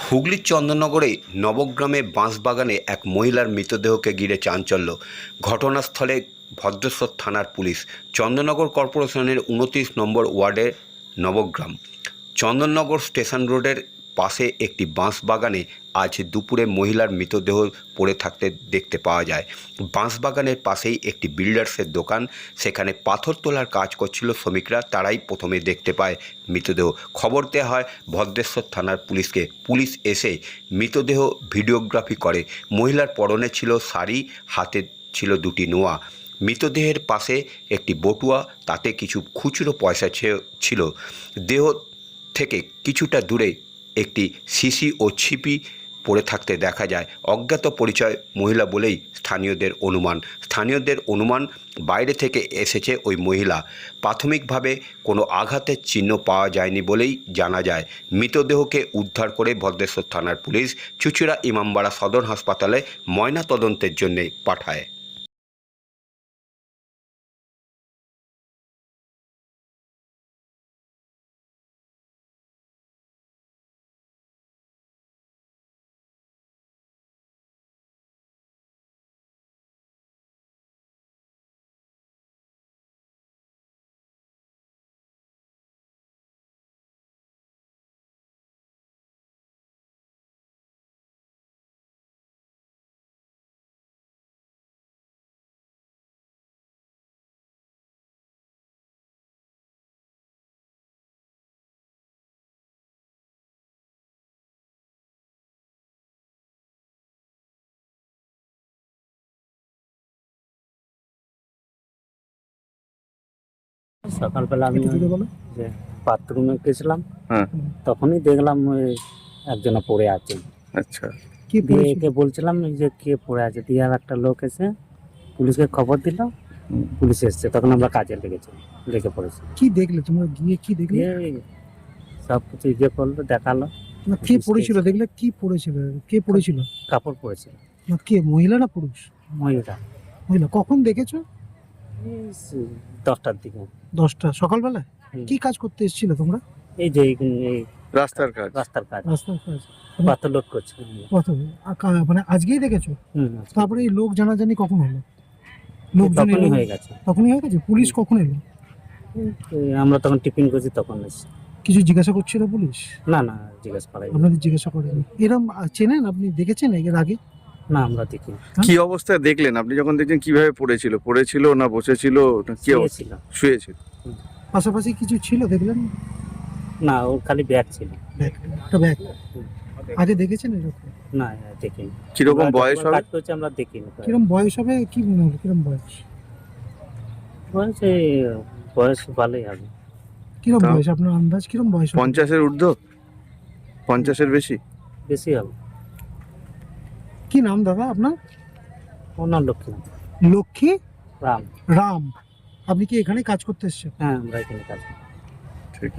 হুগলির চন্দননগরে নবগ্রামে বাঁশবাগানে এক মহিলার মৃতদেহকে ঘিরে চাঞ্চল্য। ঘটনাস্থলে ভদ্রেশ্বর থানার পুলিশ। চন্দননগর কর্পোরেশনের উনত্রিশ নম্বর ওয়ার্ডের নবগ্রাম। চন্দননগর স্টেশন রোডের পাশে একটি বাঁশবাগানে আজ দুপুরে মহিলার মৃতদেহ পড়ে থাকতে দেখতে পাওয়া যায়। বাঁশবাগানের পাশেই একটি বিল্ডার্সের দোকান, সেখানে পাথর তোলার কাজ করছিল শ্রমিকরা, তারাই প্রথমে দেখতে পায় মৃতদেহ। খবর দেওয়া হয়, ভদ্রেশ্বর থানার পুলিশকে। পুলিশ এসে মৃতদেহ ভিডিওগ্রাফি করে। মহিলার পরনে ছিল শাড়ি, হাতে ছিল দুটি নোয়া। মৃতদেহের পাশে একটি বটুয়া, তাতে কিছু খুচরো পয়সা ছিল। দেহ থেকে কিছুটা দূরে একটি শিশি ও ছিপি পড়ে থাকতে দেখা যায়। অজ্ঞাত পরিচয় মহিলা বলেই স্থানীয়দের অনুমান। স্থানীয়দের অনুমান বাইরে থেকে এসেছে ওই মহিলা। প্রাথমিকভাবে কোনো আঘাতের চিহ্ন পাওয়া যায়নি বলেই জানা যায়। মৃতদেহকে উদ্ধার করে ভদ্রেশ্বর থানার পুলিশ চুচুড়া ইমামবাড়া সদর হাসপাতালে ময়না তদন্তের জন্য পাঠায়। সকালবেলা আমি। যে বাথরুমে গেছিলাম হ্যাঁ। তখনই দেখলাম ওই একজনা পড়ে আছে। আচ্ছা। কি দিয়ে একে বলছিলাম যে কে পড়ে আছে দিয়ে আর একটা লোক এসে পুলিশকে খবর দিল পুলিশ এসছে তখন আমরা কাজে লেগেছি লেগে পড়েছি। কি দেখলে? তোমরা গিয়ে কি দেখলে? সব কিছু ইয়ে করল দেখাল। না কে পড়েছিল? দেখলে কি পড়েছিল? কে পড়েছিল? কাপড় পরেছিল না কে? মহিলা না পুরুষ? মহিলা। মহিলা। কখন দেখেছ? দশটার দিকে। দশটা সকালবেলা? কি কাজ করতে এসেছিলে তোমরা? এই যে রাস্তার কাজ। রাস্তার কাজ। রাস্তার কাজ। পাথর লোড করছে। কা- মানে আজকেই দেখেছ? হুম, তারপরে এই লোক জানাজানি কখন হলো? লোকজন তখনই হয়ে গেছে। তখনই হয়ে গেছে? পুলিশ কখন এলো? আমরা তখন টিফিন করছি তখন এসে কিছু জিজ্ঞাসা করছিল পুলিশ? না না জিজ্ঞেস করাই আপনাদের জিজ্ঞাসা করেনি। এরম আ, চেনেন? আপনি দেখেছেন এর আগে? না আমরা দেখি কি অবস্থায় দেখলেন? আপনি যখন দেখছেন কীভাবে পড়েছিল? পড়েছিল না বসেছিল? না কি অবস্থা? ছিল শুয়েছিল। পাশাপাশি কিছু ছিল দেখলেন? না ওর খালি ব্যাগ ছিল। ব্যাগ। একটা ব্যাগ? আগে দেখেছেন এরকম? না দেখিনি। কীরকম আমরা বয়স যখন হবে? কাজ করছি আমরা দেখিনি কিরম বয়স হবে? কি মনে হলো? কিরম বয়স? বয়স এই বয়স ভালোই হবে। কিরম বয়স আপনার আন্দাজ? কিরম বয়স হবে? পঞ্চাশের ঊর্ধ্ব? পঞ্চাশের বেশি? বেশি হবে। কি নাম দাদা আপনার? ওনার লক্ষ্মী। লক্ষ্মী? রাম। রাম। আপনি কি এখানে কাজ করতে এসেছেন? হ্যাঁ আমরা এখানে কাজ। ঠিক